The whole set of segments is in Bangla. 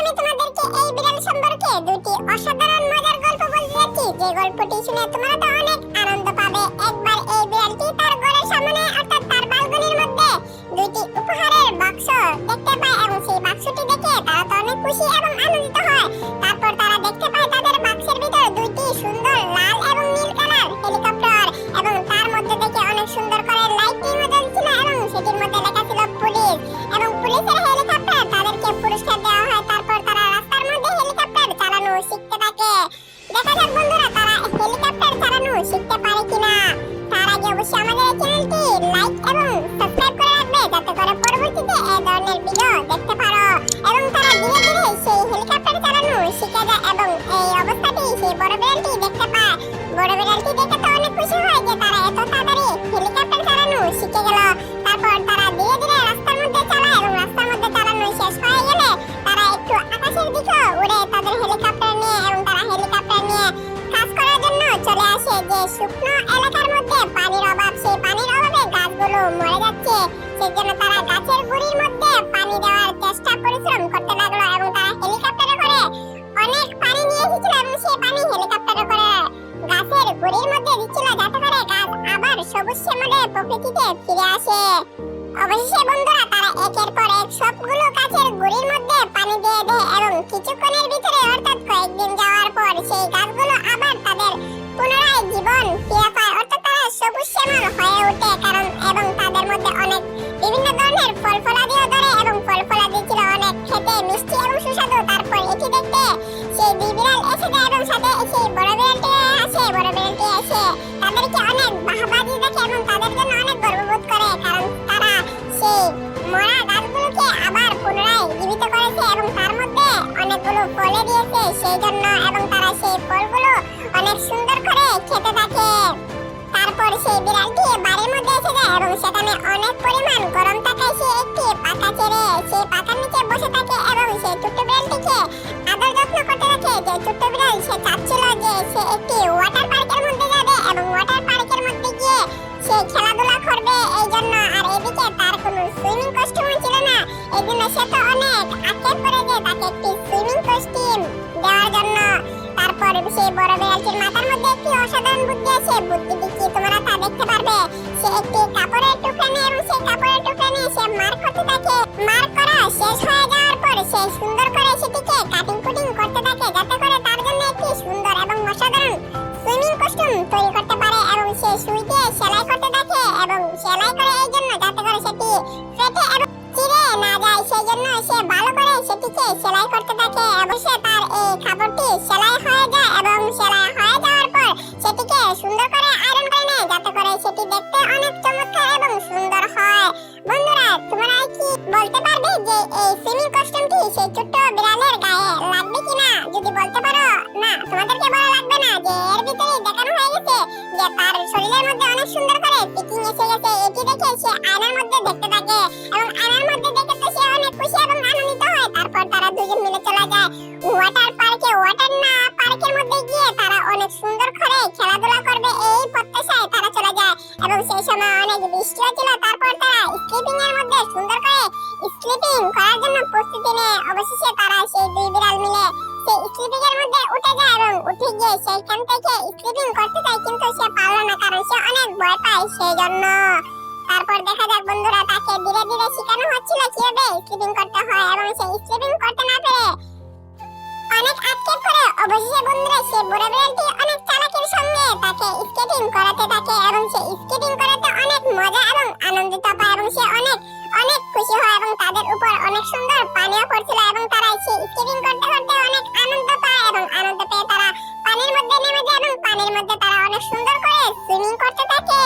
আমি তোমাদেরকে এই বিড়াল সম্পর্কে দুটি অসাধারণ মজার গল্প বলতে যাচ্ছি। যে গল্পটি শুনে তোমরা তো অনেক আনন্দ পাবে। অবশ্যই আমাদের এই চ্যানেলটি লাইক এবং সাবস্ক্রাইব করে রাখবে যাতে করে পরবর্তীতে এই ধরনের ভিডিও দেখতে পারো। এবং তারা ধীরে ধীরে সেই হেলিকপ্টার চালানো শিখে যায় এবং এই অবস্থাতেই সেই বড় বিড়ালটি দেখতে পায়। বড় বিড়ালটি দেখে তো প্রকৃতিতে ফিরে আসে। অবশেষে বন্ধুরা, তারা একের পর এক সবগুলো গাছের গুড়ির মধ্যে পানি দিয়ে দেয় এবং কিছুক্ষণের ভিতরে অর্থাৎ কয়েকদিন যাওয়ার পর সেই গাছগুলো আবার তাদের পুনরায় জীবন ফিরে পায়। অর্থাৎ তারা সবুজ শ্যামল হয়ে ওঠে কারণ এবং তাদের মধ্যে অনেক বিভিন্ন ধরনের ফল ফলাদিও ধরে এবং ফল ফলাদি ছিল অনেক খেতে মিষ্টি এবং সুস্বাদু। তারপর এটি দেখতে সেই দুই বিড়াল এসে যায় এবং সাথে সেই বড় বিড়ালটি আসে, বড় বিড়ালটি এসে তাদেরকে অনেক সেখানে অনেক পরিমাণ গরম থাকায় সে একটি পাতা ছেড়ে সেই পাতার নিচে বসে থাকে এবং সেই ছোট্ট বিড়ালটিকে আদর যত্ন করতে থাকে যে ছোট্ট বিড়াল সে চাচ্ছিল যে সে একটি ওয়াটার পার্কের মধ্যে যাবে এবং ওয়াটার পার্কের মধ্যে গিয়ে সে খেলাধুলা করবে। এই জন্য আর এদিকে তার কোনো সুইমিং কস্টিউম ছিল না। এই জন্য সে তো অনেক আক্ষেপ করে যে তাকে একটি সুইমিং কস্টিউম দেওয়ার জন্য। তারপর সেই বড় বিড়ালটির মধ্যে একটি অসাধারণ বুদ্ধি আছে? বুদ্ধিটি কি তোমরা তা দেখতে পারবে। সে একটি কাপড়ের টুকরা নিয়ে এবং সেই কাপড়ের টুকরা নিয়ে সে মার করতে থাকে। মার করা শেষ হয়ে যাওয়ার পর সে সুন্দর করে সেটিকে কাটিং কুটিং করতে থাকে, যাতে করে তার জন্য একটি সুন্দর এবং অসাধারণ সুইমিং কস্টিউম তৈরি করতে পারে এবং সে সুই দিয়ে সেলাই করতে থাকে এবং সেলাই করে এই জন্য যাতে করে সেটি ফেটে এবং চিরে না যায়। সেই জন্য সে ভালো করে সেটিকে সেলাই করতে থাকে এবং সে তার এই কাপড়টি সেলাই হয়ে দেখতে অনেক চমৎকার এবং সুন্দর হয়। বন্ধুরা, তোমরা কি বলতে পারবে যে এই সুইমিং কস্টিউমটি সেই ছোট্ট বিড়ালের গায়ে লাগবে কিনা? যদি বলতে পারো, না, তোমাদেরকে বলা লাগবে না যে এর ভিতরে দেখানো হয়ে গেছে যে তার শরীরের মধ্যে অনেক সুন্দর করে ফিটিং এসে গেছে। এটি দেখে সে আয়নার মধ্যে দেখতে থাকে এবং আয়নার মধ্যে দেখে তো সে অনেক খুশি এবং আনন্দিত হয়। তারপর তারা দুজন মিলে চলে বৃষ্টি হচ্ছিল তারপর তারা স্লিপিং এর মধ্যে সুন্দর করে স্লিপিং করার জন্য প্রস্তুতি নেয়। অবশেষে তারা সেই দুই বিড়াল মিলে সেই স্লিপিং এর মধ্যে উঠে যায় এবং উঠে গিয়ে সেইখান থেকে স্লিপিং করতে চায় কিন্তু সে পারল না কারণ সে অনেক ভয় পায় সেই জন্য তারপর দেখা যাক বন্ধুরা তাকে ধীরে ধীরে শেখানো হচ্ছিল কীভাবে স্লিপিং করতে হয় এবং সে স্লিপিং করতে না পেরে অনেক আক্ষেপ করে অবশেষে বন্ধুরা সে বুড়ো বিড়ালটি অনেক চালাকির সঙ্গে তাকে স্কেটিং করাতে থাকে এবং সে স্কেটিং করাতে খুশি হয় এবং তাদের উপর অনেক সুন্দর পানিও পড়ছিল এবং তারা সে স্কেটিং করতে করতে অনেক আনন্দ পায় এবং আনন্দ পেয়ে তারা পানির মধ্যে নেমে যায় এবং পানির মধ্যে তারা অনেক সুন্দর করে সুইমিং করতে থাকে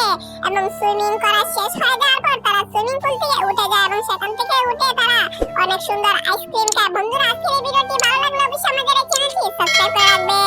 এবং সুইমিং করা শেষ হয়ে যাওয়ার পর তারা সুইমিং পুল থেকে উঠে যায় এবং সেখান থেকে উঠে তারা অনেক সুন্দর আইসক্রিম খায়। বন্ধুরা, আজকের এই ভিডিওটি ভালো লাগলে অবশ্যই আমাদের চ্যানেলটি সাবস্ক্রাইব করে রাখবে।